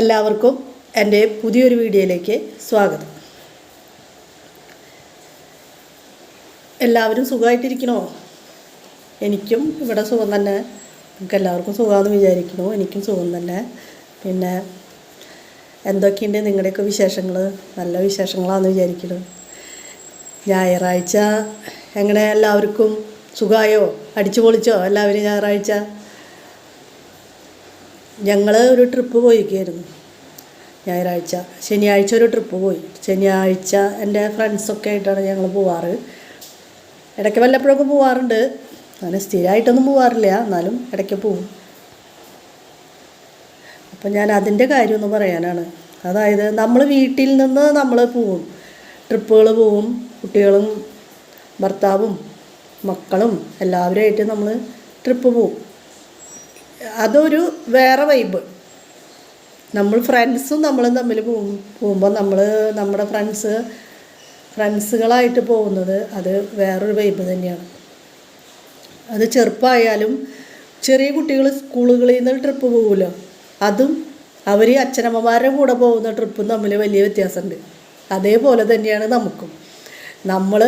എല്ലാവർക്കും എന്റെ പുതിയൊരു വീഡിയോയിലേക്ക് സ്വാഗതം. എല്ലാവരും സുഖമായിട്ടിരിക്കണോ? എനിക്കും ഇവിടെ സുഖം തന്നെ. നമുക്ക് എല്ലാവർക്കും സുഖമാണെന്ന് വിചാരിക്കണു എനിക്കും സുഖം തന്നെ. പിന്നെ എന്തൊക്കെയുണ്ട് നിങ്ങളുടെയൊക്കെ വിശേഷങ്ങൾ? നല്ല വിശേഷങ്ങളാണെന്ന് വിചാരിക്കുന്നു. ഞായറാഴ്ച എങ്ങനെ എല്ലാവർക്കും സുഖമായോ? അടിച്ചു പൊളിച്ചോ എല്ലാവരും ഞായറാഴ്ച? ഞങ്ങൾ ഒരു ട്രിപ്പ് പോയിക്കായിരുന്നു ഞായറാഴ്ച ശനിയാഴ്ച ഒരു ട്രിപ്പ് പോയി. ശനിയാഴ്ച എന്റെ ഫ്രണ്ട്സൊക്കെ ആയിട്ടാണ് ഞങ്ങൾ പോവാറ്. ഇടയ്ക്ക് വല്ലപ്പോഴൊക്കെ പോവാറുണ്ട്. അങ്ങനെ സ്ഥിരമായിട്ടൊന്നും പോവാറില്ല. എന്നാലും ഇടയ്ക്ക് പോവും. അപ്പം ഞാൻ അതിന്റെ കാര്യം ഒന്ന് പറയാനാണ്. അതായത് നമ്മൾ വീട്ടിൽ നിന്ന് നമ്മൾ പോവും. ട്രിപ്പുകൾ പോവും. കുട്ടികളും ഭർത്താവും മക്കളും എല്ലാവരുമായിട്ട് നമ്മൾ ട്രിപ്പ് പോവും. അതൊരു വേറെ വൈബ് നമ്മൾ ഫ്രണ്ട്സും നമ്മളും തമ്മിൽ പോകും പോകുമ്പോൾ നമ്മൾ നമ്മുടെ ഫ്രണ്ട്സ് ഫ്രണ്ട്സുകളായിട്ട് പോകുന്നത് അത് വേറൊരു വൈബ് തന്നെയാണ്. അത് ചെറുപ്പമായാലും ചെറിയ കുട്ടികൾ സ്കൂളുകളിൽ നിന്ന് ട്രിപ്പ് പോകുമല്ലോ അതും അവർ അച്ഛനമ്മമാരുടെ കൂടെ പോകുന്ന ട്രിപ്പും തമ്മിൽ വലിയ വ്യത്യാസമുണ്ട്. അതേപോലെ തന്നെയാണ് നമുക്കും. നമ്മൾ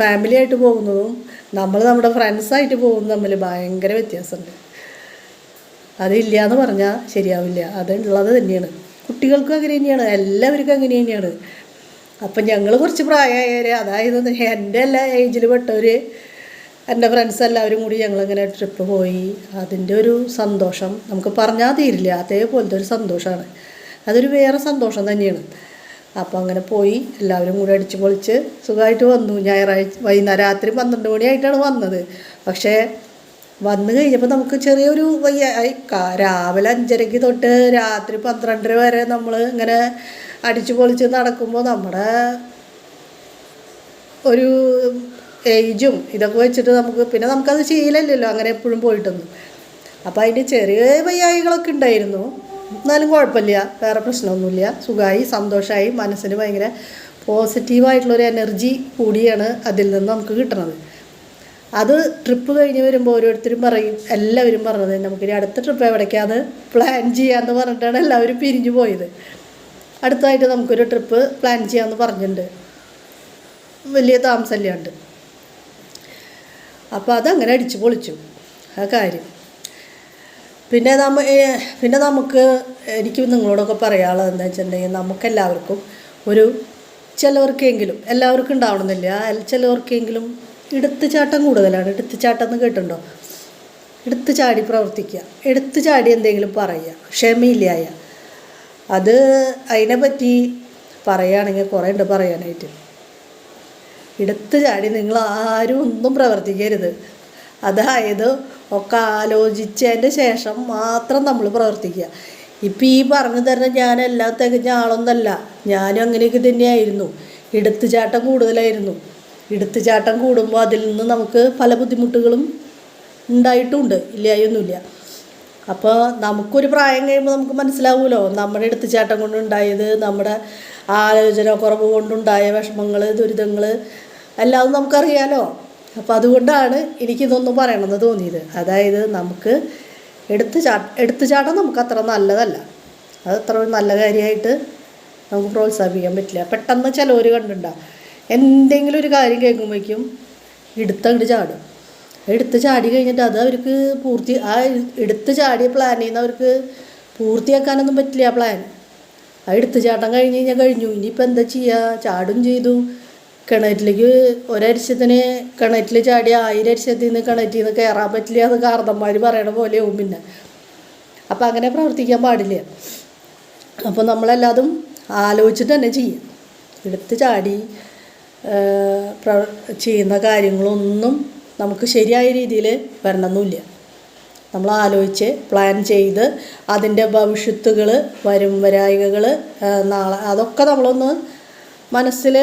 ഫാമിലിയായിട്ട് പോകുന്നതും നമ്മൾ നമ്മുടെ ഫ്രണ്ട്സായിട്ട് പോകുന്നതും തമ്മിൽ ഭയങ്കര വ്യത്യാസമുണ്ട്. അതില്ല എന്ന് പറഞ്ഞാൽ ശരിയാവില്ല. അതുള്ളത് തന്നെയാണ്. കുട്ടികൾക്കും അങ്ങനെ തന്നെയാണ്. എല്ലാവർക്കും അങ്ങനെ തന്നെയാണ്. അപ്പം ഞങ്ങൾ കുറച്ച് പ്രായമായവർ അതായത് എന്റെ എല്ലാ ഏജിൽ പെട്ടവർ എന്റെ ഫ്രണ്ട്സ് എല്ലാവരും കൂടി ഞങ്ങളിങ്ങനെ ട്രിപ്പ് പോയി. അതിന്റെ ഒരു സന്തോഷം. നമുക്ക് പറഞ്ഞാൽ തീരില്ല. അതേപോലത്തെ ഒരു സന്തോഷമാണ് അതൊരു വേറെ സന്തോഷം തന്നെയാണ്. അപ്പോൾ അങ്ങനെ പോയി. എല്ലാവരും കൂടി അടിച്ച് പൊളിച്ച് സുഖമായിട്ട് വന്നു. ഞായറാഴ്ച വൈകുന്നേരം രാത്രി പന്ത്രണ്ട് മണിയായിട്ടാണ് വന്നത്. പക്ഷേ വന്നു കഴിഞ്ഞപ്പോൾ നമുക്ക് ചെറിയൊരു വയ്യ രാവിലെ അഞ്ചരയ്ക്ക് തൊട്ട് രാത്രി പന്ത്രണ്ടര വരെ നമ്മൾ ഇങ്ങനെ അടിച്ചു പൊളിച്ച് നടക്കുമ്പോൾ നമ്മുടെ ഒരു ഏജും ഇതൊക്കെ വെച്ചിട്ട് നമുക്ക് പിന്നെ നമുക്കത് ശീലമില്ലല്ലോ അങ്ങനെ എപ്പോഴും പോയിട്ടൊന്നും. അപ്പോൾ അതിന്റെ ചെറിയ വയ്യായികളൊക്കെ ഉണ്ടായിരുന്നു. എന്നാലും കുഴപ്പമില്ല വേറെ പ്രശ്നമൊന്നുമില്ല. സുഖമായി സന്തോഷമായി മനസ്സിന് ഭയങ്കര പോസിറ്റീവായിട്ടുള്ളൊരു എനർജി കൂടിയാണ് അതിൽ നിന്ന് നമുക്ക് കിട്ടുന്നത് അത് ട്രിപ്പ് കഴിഞ്ഞ് വരുമ്പോൾ ഓരോരുത്തരും പറയും എല്ലാവരും പറഞ്ഞത് നമുക്കിനി അടുത്ത ട്രിപ്പ് എവിടേക്കാണ് പ്ലാൻ ചെയ്യാമെന്ന് പറഞ്ഞിട്ടാണ് എല്ലാവരും പിരിഞ്ഞു പോയത്. അടുത്തായിട്ട് നമുക്കൊരു ട്രിപ്പ് പ്ലാൻ ചെയ്യാമെന്ന് പറഞ്ഞിട്ടുണ്ട്. വലിയ താമസമില്ലാണ്ട്. അപ്പോൾ അതങ്ങനെ അടിച്ചു പൊളിച്ചു ആ കാര്യം. പിന്നെ നമ്മ പിന്നെ നമുക്ക് എനിക്ക് നിങ്ങളോടൊക്കെ പറയാനുള്ളത് എന്താ വെച്ചിട്ടുണ്ടെങ്കിൽ നമുക്കെല്ലാവർക്കും ഒരു ചിലവർക്കെങ്കിലും എല്ലാവർക്കും ഉണ്ടാവണമെന്നില്ല. ചിലവർക്കെങ്കിലും എടുത്തുചാട്ടം കൂടുതലാണ്. എടുത്തുചാട്ടം എന്ന് കേട്ടിട്ടുണ്ടോ? എടുത്തു ചാടി പ്രവർത്തിക്കുക. എടുത്തു ചാടി എന്തെങ്കിലും പറയുക. ക്ഷമയില്ലായ അത് അതിനെപ്പറ്റി പറയുകയാണെങ്കിൽ കുറേ ഉണ്ട് പറയാനായിട്ട്. എടുത്തു ചാടി നിങ്ങൾ ആരും ഒന്നും പ്രവർത്തിക്കരുത്. അതായത് ഒക്കെ ആലോചിച്ചതിന്റെ ശേഷം മാത്രം നമ്മൾ പ്രവർത്തിക്കുക. ഇപ്പം ഈ പറഞ്ഞു തരുന്ന ഞാനെല്ലാം തികഞ്ഞ ആളൊന്നല്ല. ഞാനും അങ്ങനെയൊക്കെ തന്നെയായിരുന്നു. എടുത്തുചാട്ടം കൂടുതലായിരുന്നു. എടുത്തുചാട്ടം കൂടുമ്പോൾ അതിൽ നിന്ന് നമുക്ക് പല ബുദ്ധിമുട്ടുകളും ഉണ്ടായിട്ടുണ്ട്. ഇല്ലായൊന്നുമില്ല അപ്പോൾ നമുക്കൊരു പ്രായം കഴിയുമ്പോൾ നമുക്ക് മനസ്സിലാവുമല്ലോ. നമ്മുടെ എടുത്തുചാട്ടം കൊണ്ടുണ്ടായത് നമ്മുടെ ആലോചന കുറവ് കൊണ്ടുണ്ടായ വിഷമങ്ങൾ ദുരിതങ്ങൾ എല്ലാം നമുക്കറിയാലോ. അപ്പോൾ അതുകൊണ്ടാണ് എനിക്കിതൊന്നും പറയണമെന്ന് തോന്നിയത്. അതായത് നമുക്ക് എടുത്തു ചാ എടുത്തുചാട്ടം നമുക്ക് അത്ര നല്ലതല്ല. അത് അത്ര നല്ല കാര്യമായിട്ട് നമുക്ക് പ്രോത്സാഹിപ്പിക്കാൻ പറ്റില്ല. പെട്ടെന്ന് ചിലവർ കണ്ടിട്ടുണ്ടാവും. എന്തെങ്കിലും ഒരു കാര്യം കേൾക്കുമ്പോഴേക്കും എടുത്തങ്ങോട്ട് ചാടും. എടുത്ത് ചാടി കഴിഞ്ഞിട്ട് അത് അവർക്ക് പൂർത്തി ആ എടുത്ത് ചാടിയ പ്ലാനിൽ നിന്ന് അവർക്ക് പൂർത്തിയാക്കാനൊന്നും പറ്റില്ല ആ പ്ലാൻ ആ എടുത്ത് ചാട്ടം കഴിഞ്ഞ് കഴിഞ്ഞാൽ കഴിഞ്ഞു. ഇനിയിപ്പോൾ എന്താ ചെയ്യുക ചാടും ചെയ്തു. കിണറ്റിലേക്ക് ഒരരിശത്തിന് കിണറ്റിൽ ചാടി ആയിരം അരിശത്തിൽ നിന്ന് കിണറ്റിൽ നിന്ന് കയറാൻ പറ്റില്ല അത് കാർന്നന്മാർ പറയണ പോലെയാവും പിന്നെ. അപ്പം അങ്ങനെ പ്രവർത്തിക്കാൻ പാടില്ല. അപ്പോൾ നമ്മളെല്ലാതും ആലോചിച്ചിട്ട് തന്നെ ചെയ്യും. എടുത്ത് ചാടി ചെയ്യുന്ന കാര്യങ്ങളൊന്നും നമുക്ക് ശരിയായ രീതിയിൽ വരണമെന്നില്ല. നമ്മൾ ആലോചിച്ച് പ്ലാൻ ചെയ്ത് അതിന്റെ ഭവിഷ്യത്തുകൾ വരും വരായികകൾ നാളെ അതൊക്കെ നമ്മളൊന്ന് മനസ്സിൽ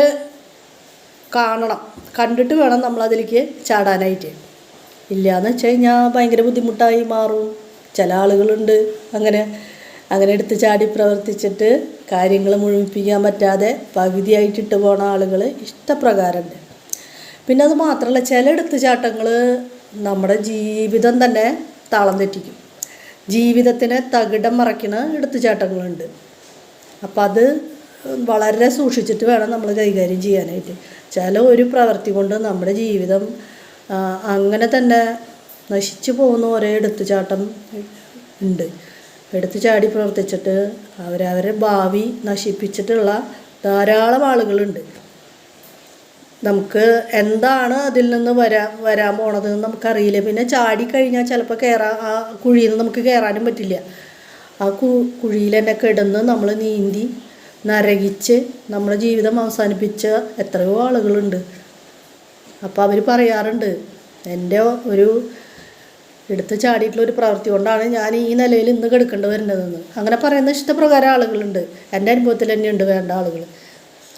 കാണണം. കണ്ടിട്ട് വേണം നമ്മളതിലേക്ക് ചാടാനായിട്ട്. ഇല്ലയെന്ന് വെച്ച് കഴിഞ്ഞാൽ ഭയങ്കര ബുദ്ധിമുട്ടായി മാറും. ചില ആളുകളുണ്ട് അങ്ങനെ അങ്ങനെ എടുത്ത് ചാടി പ്രവർത്തിച്ചിട്ട് കാര്യങ്ങൾ മുഴുമിപ്പിക്കാൻ പറ്റാതെ പകുതിയായിട്ടിട്ട് പോണ ആളുകൾ ഇഷ്ടപ്രകാരമുണ്ട്. പിന്നെ അത് മാത്രമല്ല ചില എടുത്തുചാട്ടങ്ങൾ നമ്മുടെ ജീവിതം തന്നെ താളം തെറ്റിക്കും. ജീവിതത്തിനെ തകിടം മറയ്ക്കുന്ന എടുത്തുചാട്ടങ്ങളുണ്ട്. അപ്പം അത് വളരെ സൂക്ഷിച്ചിട്ട് വേണം നമ്മൾ കൈകാര്യം ചെയ്യാനായിട്ട്. ചില ഒരു പ്രവൃത്തി കൊണ്ട് നമ്മുടെ ജീവിതം അങ്ങനെ തന്നെ നശിച്ചു പോകുന്ന ഒരേ എടുത്തുചാട്ടം ഉണ്ട്. എടുത്തു ചാടി പ്രവർത്തിച്ചിട്ട് അവരവരുടെ ഭാവി നശിപ്പിച്ചിട്ടുള്ള ധാരാളം ആളുകളുണ്ട്. നമുക്ക് എന്താണ് അതിൽ നിന്ന് വരാ വരാൻ പോണത് നമുക്കറിയില്ല. പിന്നെ ചാടി കഴിഞ്ഞാൽ ചിലപ്പോൾ കയറാൻ ആ കുഴിയിൽ നിന്ന് നമുക്ക് കയറാനും പറ്റില്ല. ആ കു കുഴിയിൽ തന്നെ കിടന്ന് നമ്മൾ നീന്തി നരകിച്ച് നമ്മുടെ ജീവിതം അവസാനിപ്പിച്ച എത്രയോ ആളുകളുണ്ട്. അപ്പോൾ അവർ പറയാറുണ്ട് എന്റെ ഒരു എടുത്ത് ചാടിയിട്ടുള്ള ഒരു പ്രവൃത്തി കൊണ്ടാണ് ഞാൻ ഈ നിലയിൽ ഇന്ന് കിടക്കേണ്ടി വരുന്നതെന്ന്. അങ്ങനെ പറയുന്ന ഇഷ്ടപ്രകാരം ആളുകളുണ്ട്. എന്റെ അനുഭവത്തിൽ തന്നെയുണ്ട് വേണ്ട ആളുകൾ.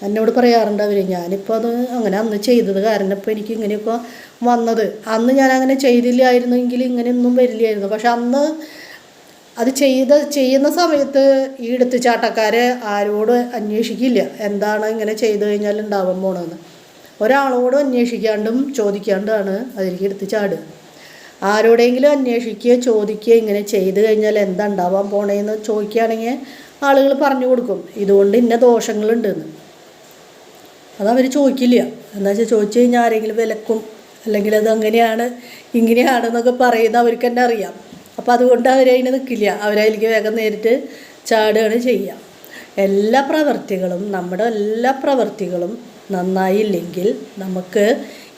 എന്നോട് പറയാറുണ്ട് അവർ ഞാനിപ്പോൾ അത് അങ്ങനെ അന്ന് ചെയ്തത് കാരണം ഇപ്പോൾ എനിക്ക് ഇങ്ങനെയൊക്കെ വന്നത്. അന്ന് ഞാൻ അങ്ങനെ ചെയ്തില്ലായിരുന്നെങ്കിൽ ഇങ്ങനെയൊന്നും വരില്ലായിരുന്നു. പക്ഷെ അന്ന് അത് ചെയ്ത ചെയ്യുന്ന സമയത്ത് ഈ എടുത്ത് ചാട്ടക്കാരെ ആരോട് അന്വേഷിക്കില്ല. എന്താണ് ഇങ്ങനെ ചെയ്തു കഴിഞ്ഞാൽ ഉണ്ടാവാൻ പോണതെന്ന്. ഒരാളോടും അന്വേഷിക്കാണ്ടും ചോദിക്കാണ്ടാണ് അതിലേക്ക് എടുത്ത് ചാടുക ആരോടെങ്കിലും അന്വേഷിക്കുകയോ ചോദിക്കുകയോ ഇങ്ങനെ ചെയ്തു കഴിഞ്ഞാൽ എന്താ ഉണ്ടാവാൻ പോണേന്ന് ചോദിക്കുകയാണെങ്കിൽ ആളുകൾ പറഞ്ഞു കൊടുക്കും ഇതുകൊണ്ട് ഇന്ന ദോഷങ്ങളുണ്ടെന്ന്. അതവർ ചോദിക്കില്ല. എന്താ വെച്ചാൽ ചോദിച്ചു കഴിഞ്ഞാൽ ആരെങ്കിലും വിലക്കും അല്ലെങ്കിൽ അത് അങ്ങനെയാണ് ഇങ്ങനെയാണെന്നൊക്കെ പറയുന്നത് അവർക്ക് തന്നെ അറിയാം. അപ്പോൾ അതുകൊണ്ട് അവരതിന് നിൽക്കില്ല അവരതിലേക്ക് വേഗം നേരിട്ട് ചാടുകയാണ് ചെയ്യുക എല്ലാ പ്രവർത്തികളും നമ്മുടെ എല്ലാ പ്രവർത്തികളും നന്നായില്ലെങ്കിൽ നമുക്ക്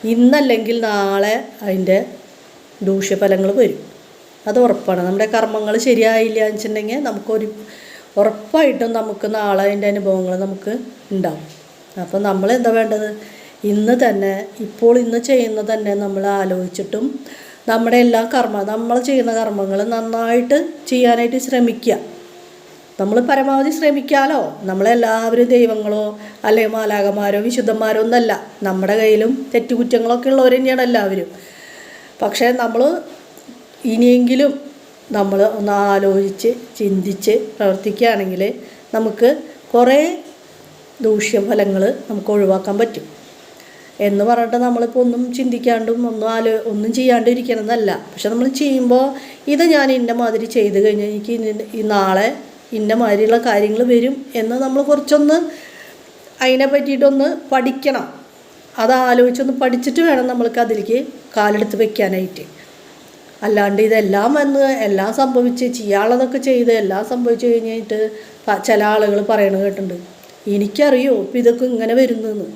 ഇന്നല്ലെങ്കിൽ നാളെ അതിന്റെ ദൂഷ്യഫലങ്ങൾ വരും. അത് ഉറപ്പാണ്. നമ്മുടെ കർമ്മങ്ങൾ ശരിയായില്ല എന്ന് വെച്ചിട്ടുണ്ടെങ്കിൽ നമുക്കൊരു ഉറപ്പായിട്ടും നമുക്ക് നാളെ അതിന്റെ അനുഭവങ്ങൾ നമുക്ക് ഉണ്ടാവും. അപ്പോൾ നമ്മൾ എന്താ വേണ്ടത്? ഇന്ന് തന്നെ ഇപ്പോൾ ഇന്ന് ചെയ്യുന്ന തന്നെ നമ്മൾ ആലോചിച്ചിട്ടും നമ്മുടെ എല്ലാ കർമ്മ നമ്മൾ ചെയ്യുന്ന കർമ്മങ്ങൾ നന്നായിട്ട് ചെയ്യാനായിട്ട് ശ്രമിക്കുക. നമ്മൾ പരമാവധി ശ്രമിക്കാലോ? നമ്മളെല്ലാവരും ദൈവങ്ങളോ അല്ലെങ്കിൽ മാലാകന്മാരോ വിശുദ്ധന്മാരോ ഒന്നല്ല. നമ്മുടെ കയ്യിലും തെറ്റുകുറ്റങ്ങളൊക്കെ ഉള്ളവർ തന്നെയാണ് എല്ലാവരും. പക്ഷേ നമ്മൾ ഇനിയെങ്കിലും നമ്മൾ ഒന്ന് ആലോചിച്ച് ചിന്തിച്ച് പ്രവർത്തിക്കുകയാണെങ്കിൽ നമുക്ക് കുറേ ദൂഷ്യഫലങ്ങൾ നമുക്ക് ഒഴിവാക്കാൻ പറ്റും. എന്ന് പറഞ്ഞിട്ട് നമ്മളിപ്പോൾ ഒന്നും ചിന്തിക്കാണ്ടും ഒന്നും ആലോ ഒന്നും ചെയ്യാണ്ടും ഇരിക്കണമെന്നല്ല പക്ഷെ നമ്മൾ ചെയ്യുമ്പോൾ ഇത് ഞാൻ ഇന്ന മാതിരി ചെയ്ത് കഴിഞ്ഞാൽ എനിക്ക് ഈ നാളെ ഇന്ന മാതിരിയുള്ള കാര്യങ്ങൾ വരും എന്ന് നമ്മൾ കുറച്ചൊന്ന് അതിനെ പറ്റിയിട്ടൊന്ന് പഠിക്കണം. അത് ആലോചിച്ചൊന്ന് പഠിച്ചിട്ട് വേണം നമ്മൾക്ക് അതിലേക്ക് കാലെടുത്ത് വെക്കാനായിട്ട്. അല്ലാണ്ട് ഇതെല്ലാം വന്ന് എല്ലാം സംഭവിച്ച് ചെയ്യാനുള്ളതൊക്കെ ചെയ്ത് എല്ലാം സംഭവിച്ചു കഴിഞ്ഞിട്ട് ചില ആളുകൾ പറയണത് കേട്ടിട്ടുണ്ട്. എനിക്കറിയോ ഇപ്പം ഇതൊക്കെ ഇങ്ങനെ വരുന്നെന്ന്.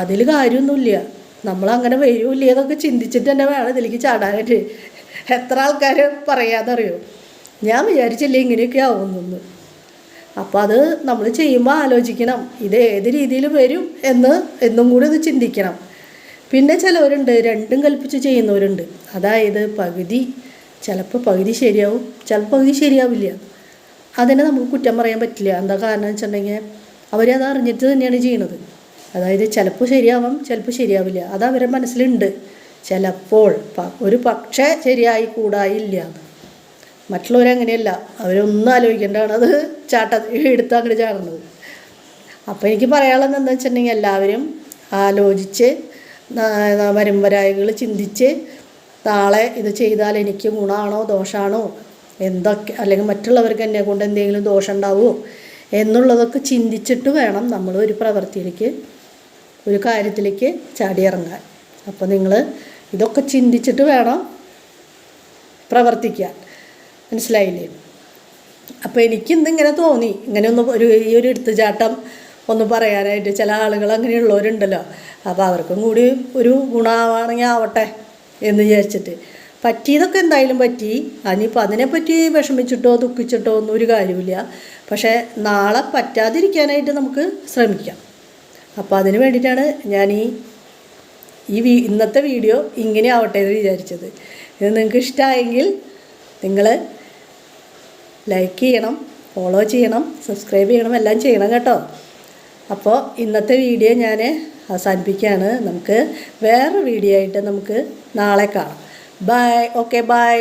അതിൽ കാര്യമൊന്നുമില്ല. നമ്മളങ്ങനെ വരുമില്ല എന്നൊക്കെ ചിന്തിച്ചിട്ട് തന്നെ വേണം ഇതിലേക്ക് ചാടാനായിട്ട്. എത്ര ആൾക്കാർ പറയാതറിയോ ഞാൻ വിചാരിച്ചില്ല ഇങ്ങനെയൊക്കെ ആവുമെന്ന് അപ്പോൾ അത് നമ്മൾ ചെയ്യുമ്പോൾ ആലോചിക്കണം ഇത് ഏത് രീതിയിൽ വരും എന്ന് എന്നും കൂടി ഇത് ചിന്തിക്കണം. പിന്നെ ചിലവരുണ്ട് രണ്ടും കൽപ്പിച്ച് ചെയ്യുന്നവരുണ്ട്. അതായത് പകുതി ചിലപ്പോൾ പകുതി ശരിയാവും ചിലപ്പോൾ പകുതി ശരിയാവില്ല. അതിനെ നമുക്ക് കുറ്റം പറയാൻ പറ്റില്ല. എന്താ കാരണം വെച്ചിട്ടുണ്ടെങ്കിൽ അവരത് അറിഞ്ഞിട്ട് തന്നെയാണ് ചെയ്യണത്. അതായത് ചിലപ്പോൾ ശരിയാവാം ചിലപ്പോൾ ശരിയാവില്ല. അത് അവരുടെ മനസ്സിലുണ്ട്. ചിലപ്പോൾ ഒരു പക്ഷേ ശരിയായി കൂടായില്ല. മറ്റുള്ളവരങ്ങനെയല്ല അവരൊന്നും ആലോചിക്കേണ്ടതാണ്. അത് ചാട്ട എടുത്ത് അങ്ങോട്ട് ചാടുന്നത്. അപ്പോൾ എനിക്ക് പറയാനുള്ളത് എന്താ വെച്ചിട്ടുണ്ടെങ്കിൽ എല്ലാവരും ആലോചിച്ച് വരമ്പരായകൾ ചിന്തിച്ച് നാളെ ഇത് ചെയ്താൽ എനിക്ക് ഗുണമാണോ ദോഷമാണോ എന്തൊക്കെ അല്ലെങ്കിൽ മറ്റുള്ളവർക്ക് എന്നെ കൊണ്ട് എന്തെങ്കിലും ദോഷം ഉണ്ടാവുമോ എന്നുള്ളതൊക്കെ ചിന്തിച്ചിട്ട് വേണം നമ്മൾ ഒരു പ്രവൃത്തിയിലേക്ക് ഒരു കാര്യത്തിലേക്ക് ചാടിയിറങ്ങാൻ. അപ്പോൾ നിങ്ങൾ ഇതൊക്കെ ചിന്തിച്ചിട്ട് വേണം പ്രവർത്തിക്കാൻ. മനസ്സിലായില്ലേ? അപ്പോൾ എനിക്ക് ഇങ്ങനെ തോന്നി. ഇങ്ങനെ ഒന്ന് ഒരു ഈ ഒരു എടുത്തുചാട്ടം ഒന്ന് പറയാനായിട്ട് ചില ആളുകൾ അങ്ങനെയുള്ളവരുണ്ടല്ലോ. അപ്പോൾ അവർക്കും കൂടി ഒരു ഗുണമാണെങ്കിൽ ആവട്ടെ എന്ന് വിചാരിച്ചിട്ട്. പറ്റിയതൊക്കെ എന്തായാലും പറ്റി. അതിനിപ്പോൾ അതിനെപ്പറ്റി വിഷമിച്ചിട്ടോ ദുഃഖിച്ചിട്ടോ ഒന്നും ഒരു കാര്യമില്ല പക്ഷേ നാളെ പറ്റാതിരിക്കാനായിട്ട് നമുക്ക് ശ്രമിക്കാം. അപ്പോൾ അതിന് വേണ്ടിയിട്ടാണ് ഞാൻ ഈ ഈ വീ ഇന്നത്തെ വീഡിയോ ഇങ്ങനെ ആവട്ടെ എന്ന് വിചാരിച്ചത്. ഇത് നിങ്ങൾക്ക് ഇഷ്ടമായെങ്കിൽ നിങ്ങൾ ലൈക്ക് ചെയ്യണം ഫോളോ ചെയ്യണം സബ്സ്ക്രൈബ് ചെയ്യണം എല്ലാം ചെയ്യണം കേട്ടോ. അപ്പോൾ ഇന്നത്തെ വീഡിയോ ഞാൻ അവസാനിപ്പിക്കുകയാണ്. നമുക്ക് വേറെ വീഡിയോ ആയിട്ട് നമുക്ക് നാളെ കാണാം. Bye okay bye